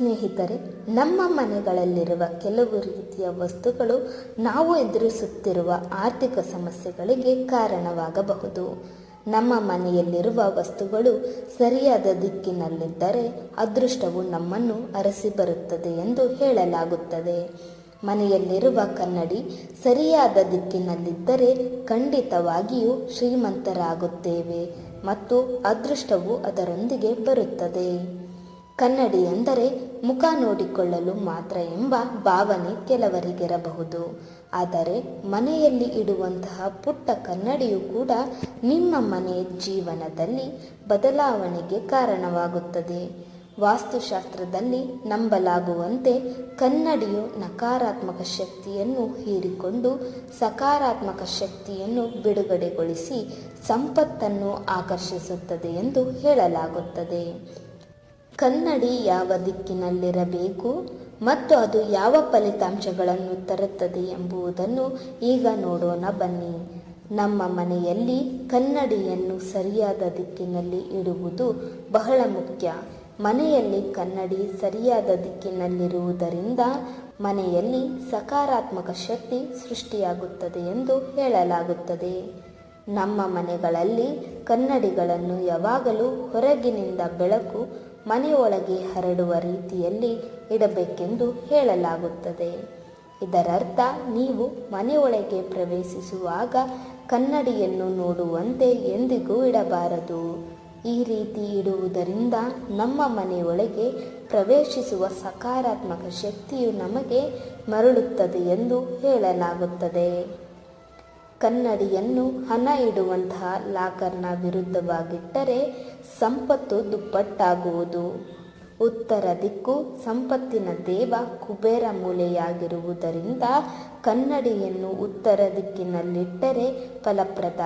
ಸ್ನೇಹಿತರೆ, ನಮ್ಮ ಮನೆಗಳಲ್ಲಿರುವ ಕೆಲವು ರೀತಿಯ ವಸ್ತುಗಳು ನಾವು ಎದುರಿಸುತ್ತಿರುವ ಆರ್ಥಿಕ ಸಮಸ್ಯೆಗಳಿಗೆ ಕಾರಣವಾಗಬಹುದು. ನಮ್ಮ ಮನೆಯಲ್ಲಿರುವ ವಸ್ತುಗಳು ಸರಿಯಾದ ದಿಕ್ಕಿನಲ್ಲಿದ್ದರೆ ಅದೃಷ್ಟವು ನಮ್ಮನ್ನು ಅರಸಿ ಬರುತ್ತದೆ ಎಂದು ಹೇಳಲಾಗುತ್ತದೆ. ಮನೆಯಲ್ಲಿರುವ ಕನ್ನಡಿ ಸರಿಯಾದ ದಿಕ್ಕಿನಲ್ಲಿದ್ದರೆ ಖಂಡಿತವಾಗಿಯೂ ಶ್ರೀಮಂತರಾಗುತ್ತೇವೆ ಮತ್ತು ಅದೃಷ್ಟವು ಅದರೊಂದಿಗೆ ಬರುತ್ತದೆ. ಕನ್ನಡಿ ಎಂದರೆ ಮುಖ ನೋಡಿಕೊಳ್ಳಲು ಮಾತ್ರ ಎಂಬ ಭಾವನೆ ಕೆಲವರಿಗಿರಬಹುದು. ಆದರೆ ಮನೆಯಲ್ಲಿ ಇಡುವಂತಹ ಪುಟ್ಟ ಕನ್ನಡಿಯು ಕೂಡ ನಿಮ್ಮ ಮನೆಯ ಜೀವನದಲ್ಲಿ ಬದಲಾವಣೆಗೆ ಕಾರಣವಾಗುತ್ತದೆ. ವಾಸ್ತುಶಾಸ್ತ್ರದಲ್ಲಿ ನಂಬಲಾಗುವಂತೆ ಕನ್ನಡಿಯು ನಕಾರಾತ್ಮಕ ಶಕ್ತಿಯನ್ನು ಹೀರಿಕೊಂಡು ಸಕಾರಾತ್ಮಕ ಶಕ್ತಿಯನ್ನು ಬಿಡುಗಡೆಗೊಳಿಸಿ ಸಂಪತ್ತನ್ನು ಆಕರ್ಷಿಸುತ್ತದೆ ಎಂದು ಹೇಳಲಾಗುತ್ತದೆ. ಕನ್ನಡಿ ಯಾವ ದಿಕ್ಕಿನಲ್ಲಿರಬೇಕು ಮತ್ತು ಅದು ಯಾವ ಫಲಿತಾಂಶಗಳನ್ನು ತರುತ್ತದೆ ಎಂಬುದನ್ನು ಈಗ ನೋಡೋಣ ಬನ್ನಿ. ನಮ್ಮ ಮನೆಯಲ್ಲಿ ಕನ್ನಡಿಯನ್ನು ಸರಿಯಾದ ದಿಕ್ಕಿನಲ್ಲಿ ಇಡುವುದು ಬಹಳ ಮುಖ್ಯ. ಮನೆಯಲ್ಲಿ ಕನ್ನಡಿ ಸರಿಯಾದ ದಿಕ್ಕಿನಲ್ಲಿರುವುದರಿಂದ ಮನೆಯಲ್ಲಿ ಸಕಾರಾತ್ಮಕ ಶಕ್ತಿ ಸೃಷ್ಟಿಯಾಗುತ್ತದೆ ಎಂದು ಹೇಳಲಾಗುತ್ತದೆ. ನಮ್ಮ ಮನೆಗಳಲ್ಲಿ ಕನ್ನಡಿಗಳನ್ನು ಯಾವಾಗಲೂ ಹೊರಗಿನಿಂದ ಬೆಳಕು ಮನೆಯೊಳಗೆ ಹರಡುವ ರೀತಿಯಲ್ಲಿ ಇಡಬೇಕೆಂದು ಹೇಳಲಾಗುತ್ತದೆ. ಇದರರ್ಥ, ನೀವು ಮನೆಯೊಳಗೆ ಪ್ರವೇಶಿಸುವಾಗ ಕನ್ನಡಿಯನ್ನು ನೋಡುವಂತೆ ಎಂದಿಗೂ ಇಡಬಾರದು. ಈ ರೀತಿ ಇಡುವುದರಿಂದ ನಮ್ಮ ಮನೆಯೊಳಗೆ ಪ್ರವೇಶಿಸುವ ಸಕಾರಾತ್ಮಕ ಶಕ್ತಿಯು ನಮಗೆ ಮರಳುತ್ತದೆ ಎಂದು ಹೇಳಲಾಗುತ್ತದೆ. ಕನ್ನಡಿಯನ್ನು ಹಣ ಇಡುವಂತಹ ಲಾಕರ್ನ ವಿರುದ್ಧವಾಗಿಟ್ಟರೆ ಸಂಪತ್ತು ದುಪ್ಪಟ್ಟಾಗುವುದು. ಉತ್ತರ ದಿಕ್ಕು ಸಂಪತ್ತಿನ ದೇವ ಕುಬೇರ ಮೂಲೆಯಾಗಿರುವುದರಿಂದ ಕನ್ನಡಿಯನ್ನು ಉತ್ತರ ದಿಕ್ಕಿನಲ್ಲಿಟ್ಟರೆ ಫಲಪ್ರದ.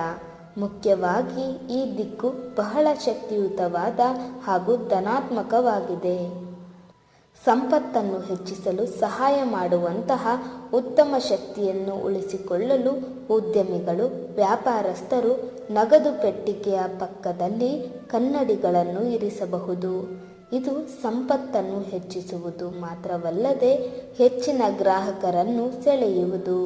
ಮುಖ್ಯವಾಗಿ ಈ ದಿಕ್ಕು ಬಹಳ ಶಕ್ತಿಯುತವಾದ ಹಾಗೂ ಧನಾತ್ಮಕವಾಗಿದೆ. ಸಂಪತ್ತನ್ನು ಹೆಚ್ಚಿಸಲು ಸಹಾಯ ಮಾಡುವಂತಹ ಉತ್ತಮ ಶಕ್ತಿಯನ್ನು ಉಳಿಸಿಕೊಳ್ಳಲು ಉದ್ಯಮಿಗಳು, ವ್ಯಾಪಾರಸ್ಥರು ನಗದು ಪೆಟ್ಟಿಗೆಯ ಪಕ್ಕದಲ್ಲಿ ಕನ್ನಡಿಗಳನ್ನು ಇರಿಸಬಹುದು. ಇದು ಸಂಪತ್ತನ್ನು ಹೆಚ್ಚಿಸುವುದು ಮಾತ್ರವಲ್ಲದೆ ಹೆಚ್ಚಿನ ಗ್ರಾಹಕರನ್ನು ಸೆಳೆಯುವುದು.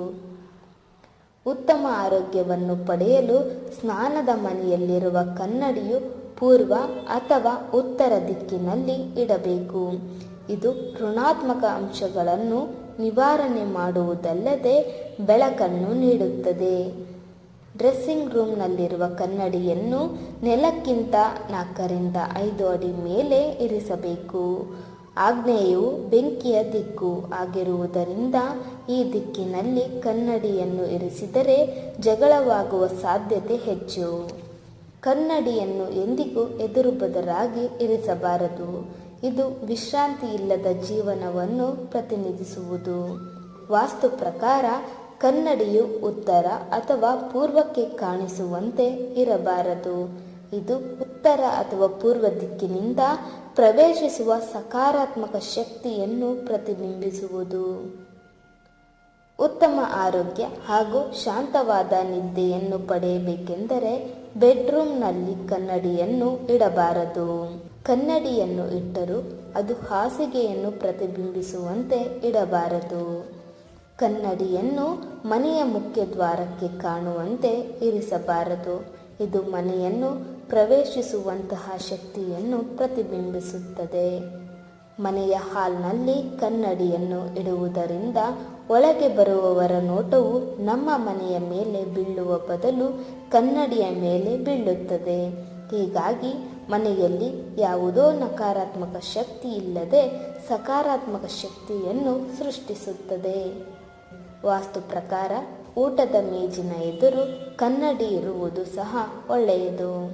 ಉತ್ತಮ ಆರೋಗ್ಯವನ್ನು ಪಡೆಯಲು ಸ್ನಾನದ ಮನೆಯಲ್ಲಿರುವ ಕನ್ನಡಿಯು ಪೂರ್ವ ಅಥವಾ ಉತ್ತರ ದಿಕ್ಕಿನಲ್ಲಿ ಇಡಬೇಕು. ಇದು ಋಣಾತ್ಮಕ ಅಂಶಗಳನ್ನು ನಿವಾರಣೆ ಮಾಡುವುದಲ್ಲದೆ ಬೆಳಕನ್ನು ನೀಡುತ್ತದೆ. ಡ್ರೆಸ್ಸಿಂಗ್ ರೂಮ್ನಲ್ಲಿರುವ ಕನ್ನಡಿಯನ್ನು ನೆಲಕ್ಕಿಂತ ನಾಲ್ಕರಿಂದ ಐದು ಅಡಿ ಮೇಲೆ ಇರಿಸಬೇಕು. ಆಗ್ನೇಯು ಬೆಂಕಿಯ ದಿಕ್ಕು ಆಗಿರುವುದರಿಂದ ಈ ದಿಕ್ಕಿನಲ್ಲಿ ಕನ್ನಡಿಯನ್ನು ಇರಿಸಿದರೆ ಜಗಳವಾಗುವ ಸಾಧ್ಯತೆ ಹೆಚ್ಚು. ಕನ್ನಡಿಯನ್ನು ಎಂದಿಗೂ ಎದುರು ಬದರಾಗಿ ಇರಿಸಬಾರದು. ಇದು ವಿಶ್ರಾಂತಿ ಇಲ್ಲದ ಜೀವನವನ್ನು ಪ್ರತಿನಿಧಿಸುವುದು. ವಾಸ್ತು ಪ್ರಕಾರ ಕನ್ನಡಿಯು ಉತ್ತರ ಅಥವಾ ಪೂರ್ವಕ್ಕೆ ಕಾಣಿಸುವಂತೆ ಇರಬಾರದು. ಇದು ಉತ್ತರ ಅಥವಾ ಪೂರ್ವ ದಿಕ್ಕಿನಿಂದ ಪ್ರವೇಶಿಸುವ ಸಕಾರಾತ್ಮಕ ಶಕ್ತಿಯನ್ನು ಪ್ರತಿಬಿಂಬಿಸುವುದು. ಉತ್ತಮ ಆರೋಗ್ಯ ಹಾಗೂ ಶಾಂತವಾದ ನಿದ್ದೆಯನ್ನು ಪಡೆಯಬೇಕೆಂದರೆ ಬೆಡ್ರೂಮ್ನಲ್ಲಿ ಕನ್ನಡಿಯನ್ನು ಇಡಬಾರದು. ಕನ್ನಡಿಯನ್ನು ಇಟ್ಟರೂ ಅದು ಹಾಸಿಗೆಯನ್ನು ಪ್ರತಿಬಿಂಬಿಸುವಂತೆ ಇಡಬಾರದು. ಕನ್ನಡಿಯನ್ನು ಮನೆಯ ಮುಖ್ಯ ದ್ವಾರಕ್ಕೆ ಕಾಣುವಂತೆ ಇರಿಸಬಾರದು. ಇದು ಮನೆಯನ್ನು ಪ್ರವೇಶಿಸುವಂತಹ ಶಕ್ತಿಯನ್ನು ಪ್ರತಿಬಿಂಬಿಸುತ್ತದೆ. ಮನೆಯ ಹಾಲ್ನಲ್ಲಿ ಕನ್ನಡಿಯನ್ನು ಇಡುವುದರಿಂದ ಒಳಗೆ ಬರುವವರ ನೋಟವು ನಮ್ಮ ಮನೆಯ ಮೇಲೆ ಬೀಳುವ ಬದಲು ಕನ್ನಡಿಯ ಮೇಲೆ ಬೀಳುತ್ತದೆ. ಹೀಗಾಗಿ ಮನೆಯಲ್ಲಿ ಯಾವುದೋ ನಕಾರಾತ್ಮಕ ಶಕ್ತಿ ಇಲ್ಲದೆ ಸಕಾರಾತ್ಮಕ ಶಕ್ತಿಯನ್ನು ಸೃಷ್ಟಿಸುತ್ತದೆ. ವಾಸ್ತು ಪ್ರಕಾರ ಊಟದ ಮೇಜಿನ ಎದುರು ಕನ್ನಡಿ ಇರುವುದು ಸಹ ಒಳ್ಳೆಯದು.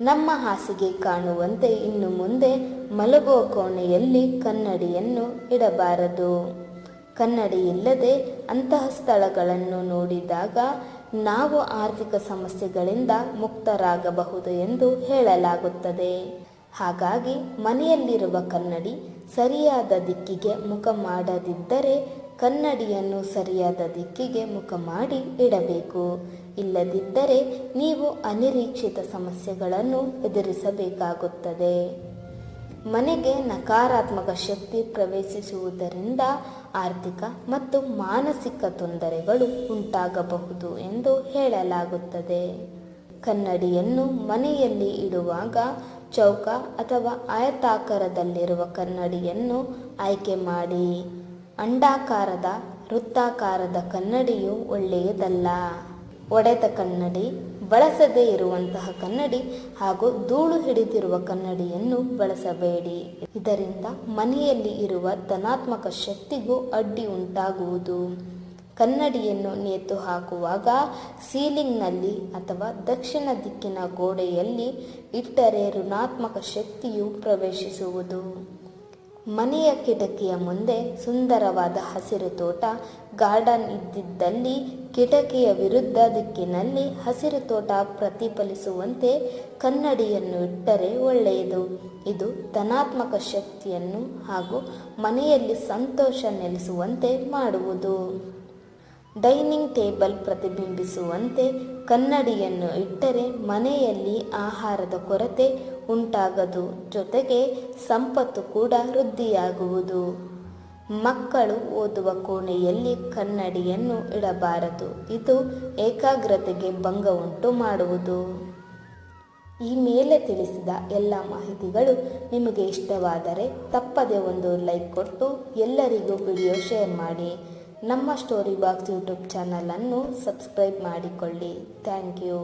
ನಮ್ಮ ಹಾಸಿಗೆ ಕಾಣುವಂತೆ ಇನ್ನು ಮುಂದೆ ಮಲಗುವ ಕೋಣೆಯಲ್ಲಿ ಕನ್ನಡಿಯನ್ನು ಇಡಬಾರದು. ಕನ್ನಡಿ ಇಲ್ಲದೆ ಅಂತಹ ಸ್ಥಳಗಳನ್ನು ನೋಡಿದಾಗ ನಾವು ಆರ್ಥಿಕ ಸಮಸ್ಯೆಗಳಿಂದ ಮುಕ್ತರಾಗಬಹುದು ಎಂದು ಹೇಳಲಾಗುತ್ತದೆ. ಹಾಗಾಗಿ ಮನೆಯಲ್ಲಿರುವ ಕನ್ನಡಿ ಸರಿಯಾದ ದಿಕ್ಕಿಗೆ ಮುಖ ಮಾಡದಿದ್ದರೆ ಕನ್ನಡಿಯನ್ನು ಸರಿಯಾದ ದಿಕ್ಕಿಗೆ ಮುಖ ಮಾಡಿ ಇಡಬೇಕು. ಇಲ್ಲದಿದ್ದರೆ ನೀವು ಅನಿರೀಕ್ಷಿತ ಸಮಸ್ಯೆಗಳನ್ನು ಎದುರಿಸಬೇಕಾಗುತ್ತದೆ. ಮನೆಗೆ ನಕಾರಾತ್ಮಕ ಶಕ್ತಿ ಪ್ರವೇಶಿಸುವುದರಿಂದ ಆರ್ಥಿಕ ಮತ್ತು ಮಾನಸಿಕ ತೊಂದರೆಗಳು ಉಂಟಾಗಬಹುದು ಎಂದು ಹೇಳಲಾಗುತ್ತದೆ. ಕನ್ನಡಿಯನ್ನು ಮನೆಯಲ್ಲಿ ಇಡುವಾಗ ಚೌಕ ಅಥವಾ ಆಯತಾಕಾರದಲ್ಲಿರುವ ಕನ್ನಡಿಯನ್ನು ಆಯ್ಕೆ ಮಾಡಿ. ಅಂಡಾಕಾರದ, ವೃತ್ತಾಕಾರದ ಕನ್ನಡಿಯು ಒಳ್ಳೆಯದಲ್ಲ. ಒಡೆದ ಕನ್ನಡಿ ಬಳಸದೇ ಇರುವಂತಹ ಕನ್ನಡಿ ಹಾಗೂ ಧೂಳು ಹಿಡಿದಿರುವ ಕನ್ನಡಿಯನ್ನು ಬಳಸಬೇಡಿ. ಇದರಿಂದ ಮನೆಯಲ್ಲಿ ಇರುವ ಧನಾತ್ಮಕ ಶಕ್ತಿಗೂ ಅಡ್ಡಿ ಉಂಟಾಗುವುದು. ಕನ್ನಡಿಯನ್ನು ನೇತು ಹಾಕುವಾಗ ಸೀಲಿಂಗ್ನಲ್ಲಿ ಅಥವಾ ದಕ್ಷಿಣ ದಿಕ್ಕಿನ ಗೋಡೆಯಲ್ಲಿ ಇಟ್ಟರೆ ಋಣಾತ್ಮಕ ಶಕ್ತಿಯು ಪ್ರವೇಶಿಸುವುದು. ಮನೆಯ ಕಿಟಕಿಯ ಮುಂದೆ ಸುಂದರವಾದ ಹಸಿರು ತೋಟ, ಗಾರ್ಡನ್ ಇದ್ದಿದ್ದಲ್ಲಿ ಕಿಟಕಿಯ ವಿರುದ್ಧ ದಿಕ್ಕಿನಲ್ಲಿ ಹಸಿರು ತೋಟ ಪ್ರತಿಫಲಿಸುವಂತೆ ಕನ್ನಡಿಯನ್ನು ಇಟ್ಟರೆ ಒಳ್ಳೆಯದು. ಇದು ಧನಾತ್ಮಕ ಶಕ್ತಿಯನ್ನು ಹಾಗೂ ಮನೆಯಲ್ಲಿ ಸಂತೋಷ ನೆಲೆಸುವಂತೆ ಮಾಡುವುದು. ಡೈನಿಂಗ್ ಟೇಬಲ್ ಪ್ರತಿಬಿಂಬಿಸುವಂತೆ ಕನ್ನಡಿಯನ್ನು ಇಟ್ಟರೆ ಮನೆಯಲ್ಲಿ ಆಹಾರದ ಕೊರತೆ ಉಂಟಾಗದು, ಜೊತೆಗೆ ಸಂಪತ್ತು ಕೂಡ ವೃದ್ಧಿಯಾಗುವುದು. ಮಕ್ಕಳು ಓದುವ ಕೋಣೆಯಲ್ಲಿ ಕನ್ನಡಿಯನ್ನು ಇಡಬಾರದು, ಇದು ಏಕಾಗ್ರತೆಗೆ ಭಂಗ ಉಂಟು ಮಾಡುವುದು. ಈ ಮೇಲೆ ತಿಳಿಸಿದ ಎಲ್ಲ ಮಾಹಿತಿಗಳು ನಿಮಗೆ ಇಷ್ಟವಾದರೆ ತಪ್ಪದೆ ಒಂದು ಲೈಕ್ ಕೊಟ್ಟು ಎಲ್ಲರಿಗೂ ವಿಡಿಯೋ ಶೇರ್ ಮಾಡಿ. ನಮ್ಮ ಸ್ಟೋರಿ ಬಾಕ್ಸ್ ಯೂಟ್ಯೂಬ್ ಚಾನಲನ್ನು ಸಬ್ಸ್ಕ್ರೈಬ್ ಮಾಡಿಕೊಳ್ಳಿ. Thank you.